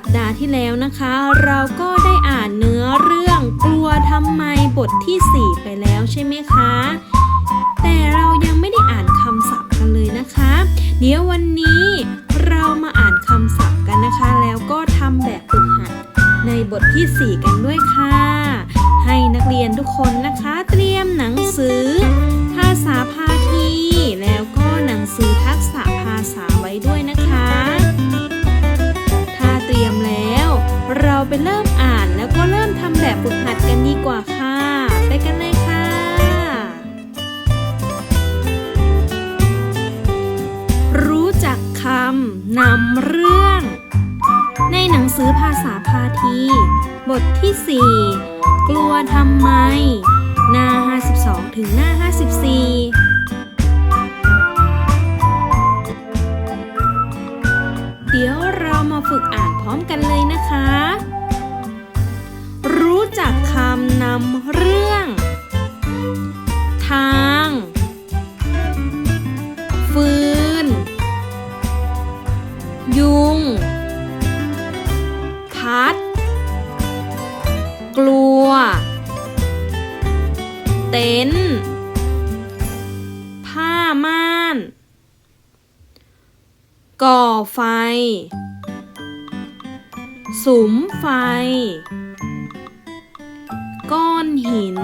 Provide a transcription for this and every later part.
สัปดาห์ที่แล้วนะคะ เราก็ได้อ่านเนื้อเรื่องกลัวทำไมบทที่ 4 ไปแล้วใช่ไหมคะ แต่เรายังไม่ได้อ่านคำศัพท์กันเลยนะคะ เดี๋ยววันนี้เรามาอ่านคำศัพท์กันนะคะ แล้วก็ทำแบบฝึกหัดในบทที่ 4 กันด้วยค่ะ ให้นักเรียนทุกคนนะคะ เตรียมหนังสือ ภาษาพ บทที่ 4 กลัวทำไม หน้า 52 ถึงหน้า 54เดี๋ยวเรามาฝึกอ่านพร้อมกันเลยนะคะ รู้จักคำนำเรื่อง สุมไฟ ก้อนหิน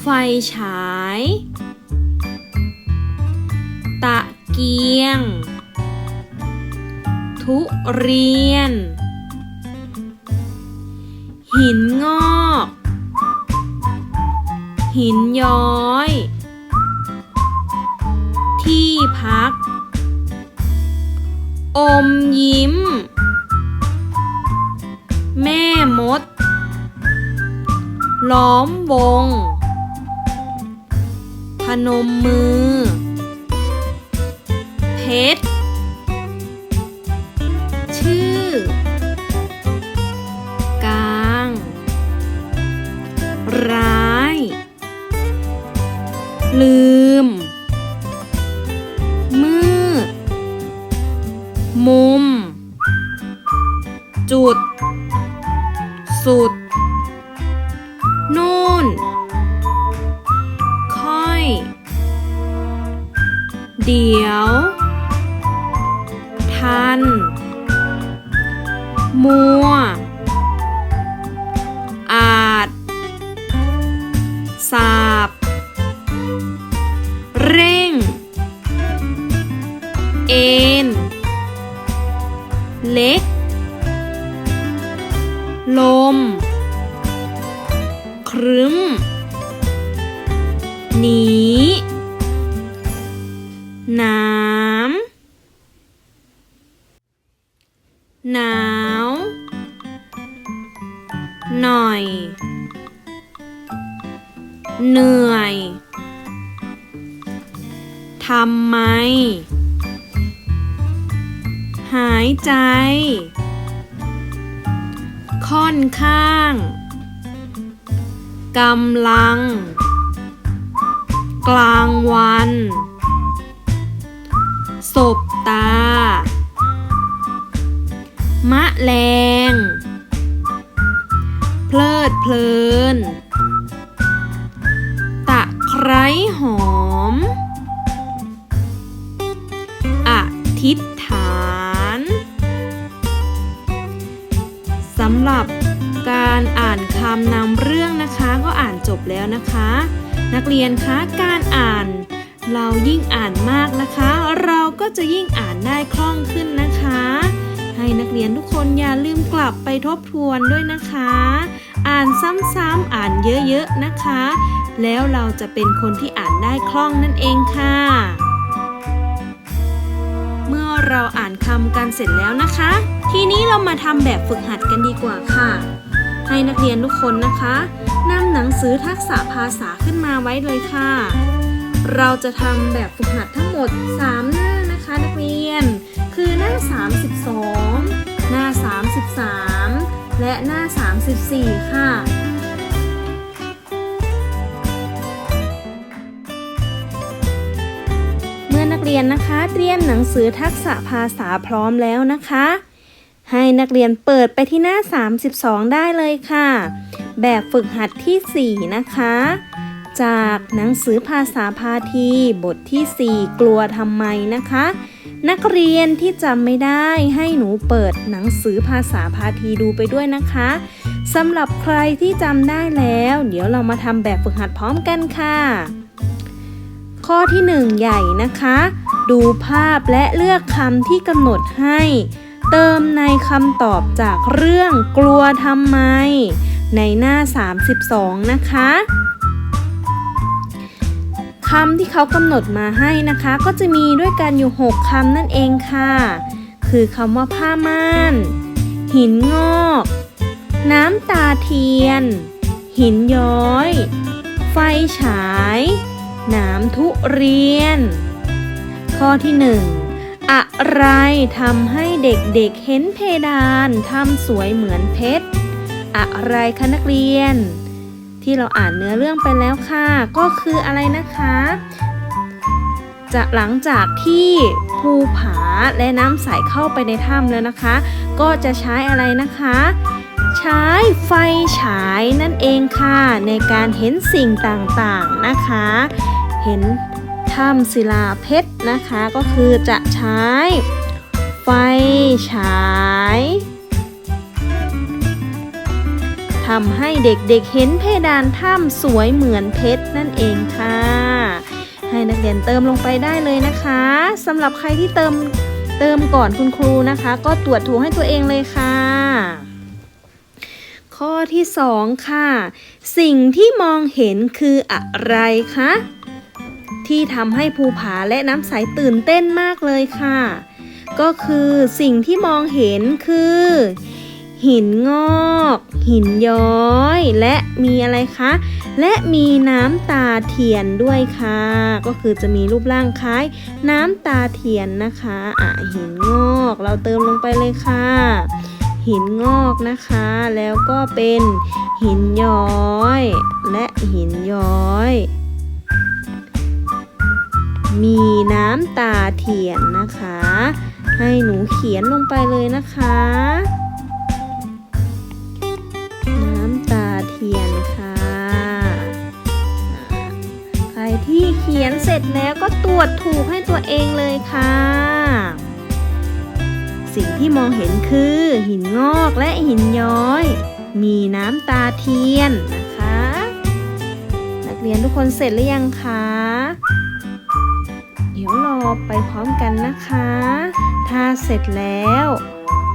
ไฟฉาย ตะเกียง ทุเรียน หินงอก หินย้อย ที่พัก อมยิ้ม แม่มด ล้อมวง พนมมือ ทัน มัว หนาว หน่อย เหนื่อย ทำไม หายใจ ค่อนข้าง กำลัง กลางวันศบตา มะแรง เพลิดเพลิน ตะไคร้หอม อธิษฐานสำหรับการอ่านคำนำเรื่องนะคะก็อ่านจบแล้วนะคะ นักเรียนคะการอ่านเรายิ่งอ่านมากนะคะ เราก็จะยิ่งอ่านได้คล่องขึ้นนะคะ ให้นักเรียนทุกคนอย่าลืมกลับไปทบทวนด้วยนะคะ อ่านซ้ำๆอ่านเยอะๆนะคะ แล้วเราจะเป็นคนที่อ่านได้คล่องนั่นเองค่ะ เมื่อเราอ่านคำกันเสร็จแล้วนะคะ ทีนี้เรามาทำแบบฝึกหัดกันดีกว่าค่ะให้นักเรียนทุกคนนะคะนำหนังสือทักษะภาษาขึ้นมาไว้เลยค่ะ เราจะทำแบบฝึกหัดทั้งหมด 3 หน้า 32 หน้า 33 และหน้า 34 ค่ะ เมื่อนักเรียนนะคะเตรียมหนังสือทักษะภาษาพร้อมแล้วนะคะ ให้นักเรียนเปิดไปที่หน้า 32 ได้เลยค่ะ แบบฝึกหัดที่ 4 นะคะจากหนังสือภาษาพาทีบทที่ 4 กลัวทำไมนะคะ นักเรียนที่จำไม่ได้ให้หนูเปิดหนังสือภาษาพาทีดูไปด้วยนะคะสำหรับใครที่จำได้แล้ว เดี๋ยวเรามาทำแบบฝึกหัดพร้อมกันค่ะ ข้อที่ 1 ใหญ่นะคะ ดูภาพและเลือกคำที่กำหนดให้ เติมในคำตอบจากเรื่องกลัวทำไม ในหน้า 32 นะคะ คำที่เขากำหนดมาให้นะคะ ก็จะมีด้วยกันอยู่ 6คำนั่นเองค่ะ คือคำว่าผ้าม่าน หินงอก น้ำตาเทียน หินย้อย ไฟฉายหนามทุเรียน ข้อที่หนึ่งอะไรทำให้เด็กๆเห็นเพดานทำสวยเหมือนเพชร อะไรคะนักเรียน ที่เราอ่านเนื้อเรื่องไปแล้วค่ะ ก็คืออะไรนะคะ จะหลังจากที่ภูผาและน้ำใสเข้าไปในถ้ำแล้วนะคะ ก็จะใช้อะไรนะคะ ใช้ไฟฉายนั่นเองค่ะ ในการเห็นสิ่งต่างๆนะคะ เห็นถ้ำศิลาเพชรนะคะ ก็คือจะใช้ไฟฉาย ทำให้เด็กๆเห็นเพดานถ้ำสวยเหมือนเพชรนั่นเองค่ะ ให้นักเรียนเติมลงไปได้เลยนะคะสำหรับใครที่เติมเติมก่อนคุณครูนะคะ ก็ตรวจถูให้ตัวเองเลยค่ะ ข้อที่สองค่ะ สิ่งที่มองเห็นคืออะไรคะที่ทำให้ภูผาและน้ำใสตื่นเต้นมากเลยค่ะ ก็คือสิ่งที่มองเห็นคือ หินงอก หินย้อย และมีอะไรคะ และมีน้ำตาเทียนด้วยค่ะ ก็คือจะมีรูปร่างคล้าย น้ำตาเทียนนะคะอะหินงอก เราเติมลงไปเลยค่ะ หินงอกนะคะ แล้วก็เป็นหินย้อย และหินย้อยมีน้ำตาเทียนนะคะ ให้หนูเขียนลงไปเลยนะคะ ขียนเสร็จแล้วก็ตรวจถูกให้ตัวเองเลยค่ะ สิ่งที่มองเห็นคือ หินงอกและหินย้อย มีน้ำตาเทียนนะคะ นักเรียนทุกคนเสร็จหรือยังคะเดี๋ยวรอไปพร้อมกันนะคะ ถ้าเสร็จแล้ว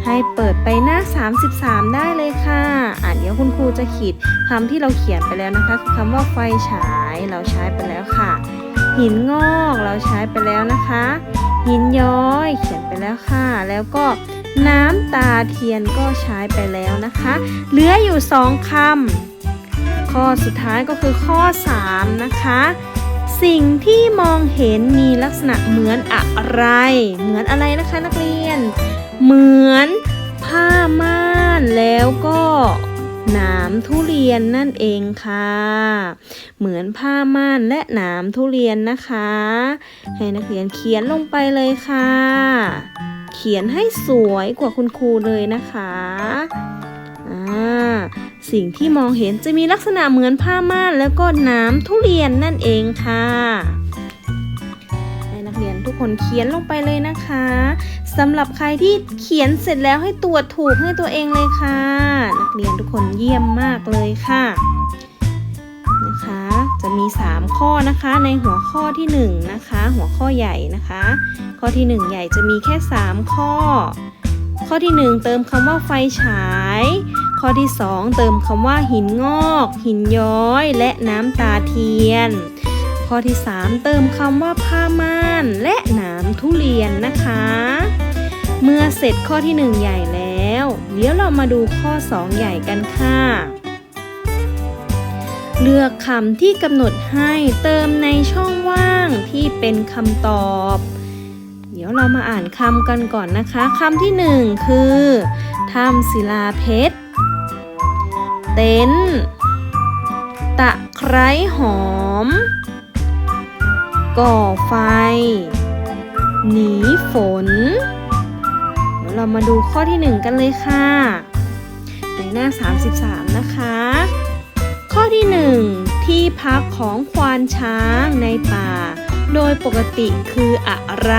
ให้เปิดไปหน้า 33 ได้เลยค่ะอะเดี๋ยวคุณครูจะขีดคำที่เราเขียนไปแล้วนะคะคือคำว่าไฟฉายเราใช้ไปแล้วค่ะ หินงอกเราใช้ไปแล้วนะคะ หินย้อยเขียนไปแล้วค่ะ แล้วก็น้ำตาเทียนก็ใช้ไปแล้วนะคะ เหลืออยู่สองคำข้อสุดท้ายก็คือข้อ 3 นะคะ สิ่งที่มองเห็นมีลักษณะเหมือนอะไร เหมือนอะไรนะคะนักเรียน เหมือนผ้าม่านแล้วก็ หนามทุเรียนนั่นเองค่ะ เหมือนผ้าม่านและหนามทุเรียนนะคะ ให้นักเรียนเขียนลงไปเลยค่ะ เขียนให้สวยกว่าคุณครูเลยนะคะอ่าสิ่งที่มองเห็นจะมีลักษณะเหมือนผ้าม่านแล้วก็หนามทุเรียนนั่นเองค่ะให้นักเรียนทุกคนเขียนลงไปเลยนะคะ สำหรับใครที่เขียนเสร็จแล้วให้ตรวจถูกให้ตัวเองเลยค่ะ นักเรียนทุกคนเยี่ยมมากเลยค่ะนะคะ จะมี 3 ข้อนะคะในหัวข้อที่ 1 นะคะ หัวข้อใหญ่นะคะ ข้อที่ 1 ใหญ่จะมีแค่ 3 ข้อ ข้อที่ 1 เติมคำว่าไฟฉาย ข้อที่ 2 เติมคำว่าหินงอก หินย้อย และน้ำตาเทียน ข้อที่ 3 เติมคำว่าผ้าม่านและหนามทุเรียนนะคะ เมื่อเสร็จข้อที่ 1 ใหญ่แล้ว เดี๋ยวเรามาดูข้อ 2 ใหญ่กันค่ะ เลือกคำที่กำหนดให้เติมในช่องว่างที่เป็นคำตอบ เดี๋ยวเรามาอ่านคำกันก่อนนะคะคำที่หนึ่งคือถ้ำศิลาเพชร เต็นตะไคร้หอม ก่อไฟ หนีฝน เดี๋ยวเรามาดูข้อที่หนึ่งกันเลยค่ะในหน้า 33 นะคะ ข้อที่หนึ่งที่พักของควานช้างในป่า โดยปกติคืออะไร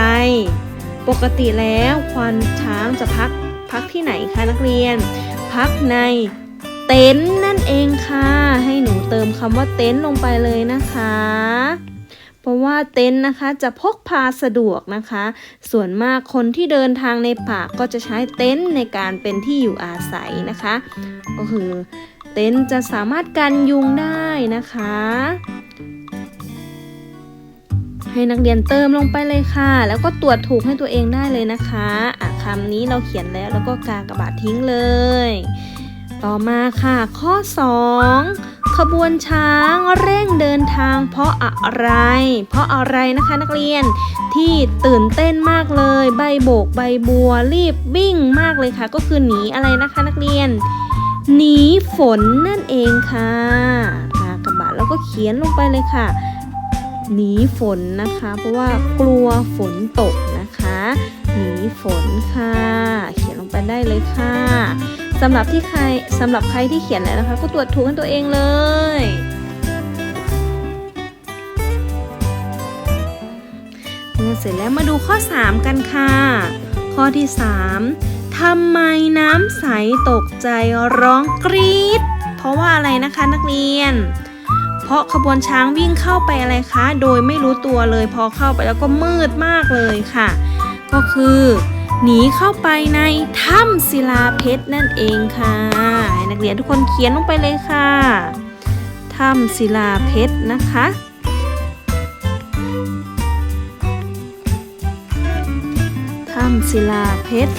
ปกติแล้วควานช้างจะพักพักที่ไหนคะนักเรียน พักในเต็นท์นั่นเองค่ะ ให้หนูเติมคำว่าเต็นท์ลงไปเลยนะคะ เพราะว่าเต็นท์นะคะจะพกพาสะดวกนะคะ ส่วนมากคนที่เดินทางในป่าก็จะใช้เต็นท์ในการเป็นที่อยู่อาศัยนะคะ ก็คือเต็นท์จะสามารถกันยุงได้นะคะ ให้นักเรียนเติมลงไปเลยค่ะ แล้วก็ตรวจถูกให้ตัวเองได้เลยนะคะอะคำนี้เราเขียนแล้วแล้วก็กากระบาดทิ้งเลย ต่อมาค่ะข้อ 2 ขบวนช้างเร่งเดินทางเพราะอะไร เพราะอะไรนะคะนักเรียนที่ตื่นเต้นมากเลย ใบโบกใบบัวรีบวิ่งมากเลยค่ะ ก็คือหนีอะไรนะคะนักเรียนหนีฝนนั่นเองค่ะกากระบาแล้วก็เขียนลงไปเลยค่ะหนีฝนนะคะ เพราะว่ากลัวฝนตกนะคะหนีฝนค่ะ เขียนลงไปได้เลยค่ะ สำหรับที่ใครสำหรับใครที่เขียนแล้วนะคะ ก็ตรวจถูกให้ตัวเองเลยเมื่อเสร็จแล้วมาดูข้อ 3 กันค่ะ ข้อที่ 3ทำไมน้ำใสตกใจร้องกรี๊ด เพราะว่าอะไรนะคะนักเรียน เพราะขบวนช้างวิ่งเข้าไปอะไรคะ โดยไม่รู้ตัวเลย พอเข้าไปแล้วก็มืดมากเลยค่ะ ก็คือ หนีเข้าไปในถ้ำศิลาเพชรนั่นเองค่ะนักเรียนทุกคนเขียนลงไปเลยค่ะถ้ำศิลาเพชรนะคะถ้ำศิลาเพชร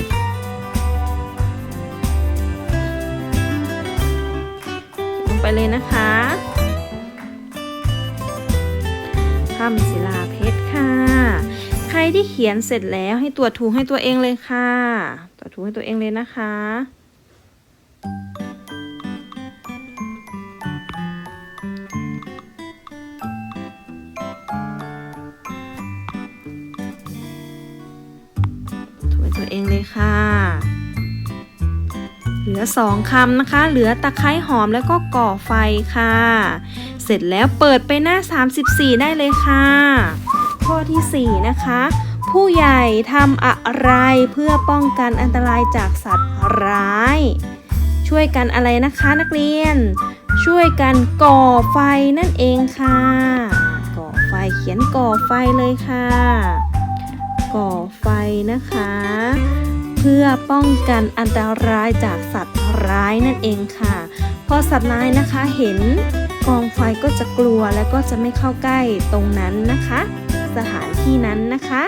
ลงไปเลยนะคะถ้ำศิลา ที่เขียนเสร็จแล้วให้ตรวจถูกให้ตัวเองเลยค่ะ ตรวจถูกให้ตัวเองเลยนะคะ ถูให้ตัวเองเลยค่ะ เหลือสองคำนะคะ เหลือตะไคร้หอมแล้วก็ก่อไฟค่ะ เสร็จแล้วเปิดไปหน้า 34 ได้เลยค่ะ ข้อที่ 4 นะคะ ผู้ใหญ่ทำอะไรเพื่อป้องกันอันตรายจากสัตว์ร้าย ช่วยกันอะไรนะคะนักเรียน ช่วยกันก่อไฟนั่นเองค่ะ ก่อไฟเขียนก่อไฟเลยค่ะ ก่อไฟนะคะ เพื่อป้องกันอันตรายจากสัตว์ร้ายนั่นเองค่ะ พอสัตว์ร้ายนะคะเห็นกองไฟก็จะกลัวและก็จะไม่เข้าใกล้ตรงนั้นนะคะ สถานที่นั้นนะคะ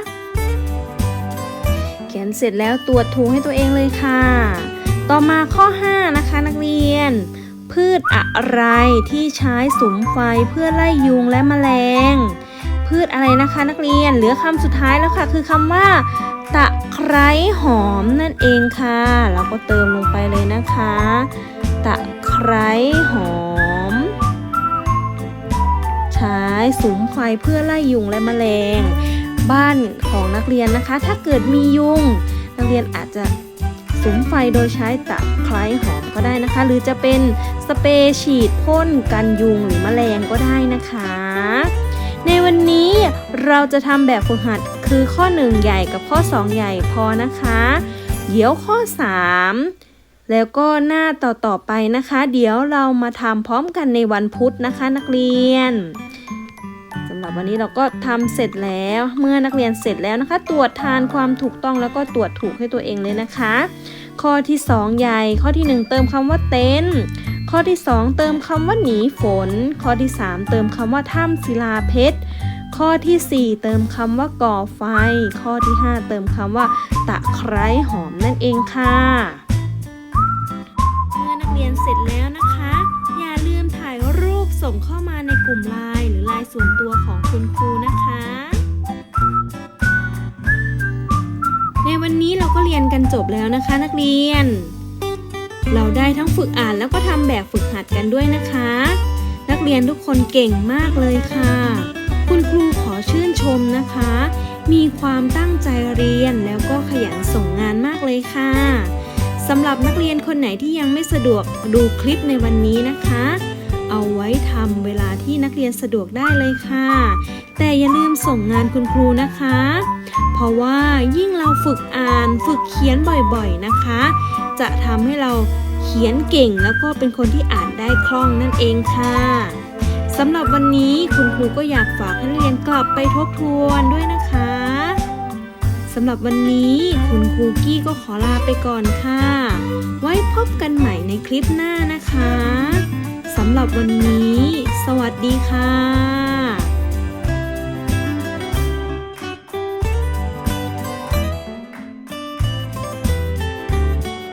เขียนเสร็จแล้วตรวจถูให้ตัวเองเลยค่ะ ต่อมาข้อ 5 นะคะนักเรียน พืชอะไรที่ใช้สุมไฟเพื่อไล่ยุงและแมลง พืชอะไรนะคะนักเรียนเหลือคำสุดท้ายแล้วค่ะ คือคำว่าตะไคร้หอมนั่นเองค่ะ เราก็เติมลงไปเลยนะคะ ตะไคร้หอม ใช้สุมไฟเพื่อไล่ยุงและแมลง บ้านของนักเรียนนะคะ ถ้าเกิดมียุง นักเรียนอาจจะสุมไฟโดยใช้ตะไคร้หอมก็ได้นะคะ หรือจะเป็นสเปรย์ฉีดพ่นกันยุงหรือแมลงก็ได้นะคะ ในวันนี้เราจะทำแบบฝึกหัดคือข้อ 1 ใหญ่กับข้อ 2 ใหญ่พอนะคะ เดี๋ยวข้อ 3แล้วก็หน้าต่อ ๆ ไปนะคะ เดี๋ยวเรามาทำพร้อมกันในวันพุธนะคะนักเรียน รับวันนี้เราก็ทำเสร็จแล้วเมื่อนักเรียนเสร็จแล้วนะคะ ตรวจทานความถูกต้องแล้วก็ตรวจถูกให้ตัวเองเลยนะคะ ข้อที่ 2 ใหญ่ ข้อที่ 1 เติมคำว่าเต็นข้อที่ 2 เติมคำว่าหนีฝน ข้อที่ 3 เติมคำว่าถ้ำศิลาเพชรข้อที่ 4 เติมคำว่าก่อไฟ ข้อที่ 5 เติมคำว่า ตะไคร้หอมนั่นเองค่ะ เมื่อนักเรียนเสร็จแล้วนะคะ อย่าลืมถ่ายรูปส่งเข้ามาในกลุ่มไลน์ ส่วนตัวของคุณครูนะคะ ในวันนี้เราก็เรียนกันจบแล้วนะคะ นักเรียน เราได้ทั้งฝึกอ่านแล้วก็ทำแบบฝึกหัดกันด้วยนะคะ นักเรียนทุกคนเก่งมากเลยค่ะ คุณครูขอชื่นชมนะคะ มีความตั้งใจเรียนแล้วก็ขยันส่งงานมากเลยค่ะสำหรับนักเรียนคนไหนที่ยังไม่สะดวกดูคลิปในวันนี้นะคะ เอาไว้ทำเวลาที่นักเรียนสะดวกได้เลยค่ะ แต่อย่าลืมส่งงานคุณครูนะคะ เพราะว่ายิ่งเราฝึกอ่านฝึกเขียนบ่อยๆนะคะ จะทำให้เราเขียนเก่งแล้วก็เป็นคนที่อ่านได้คล่องนั่นเองค่ะสำหรับวันนี้คุณครูก็อยากฝากให้นักเรียนกลับไปทบทวนด้วยนะคะสำหรับวันนี้คุณครูกี้ก็ขอลาไปก่อนค่ะ ไว้พบกันใหม่ในคลิปหน้านะคะ หรับวันนี้ สวัสดีค่ะ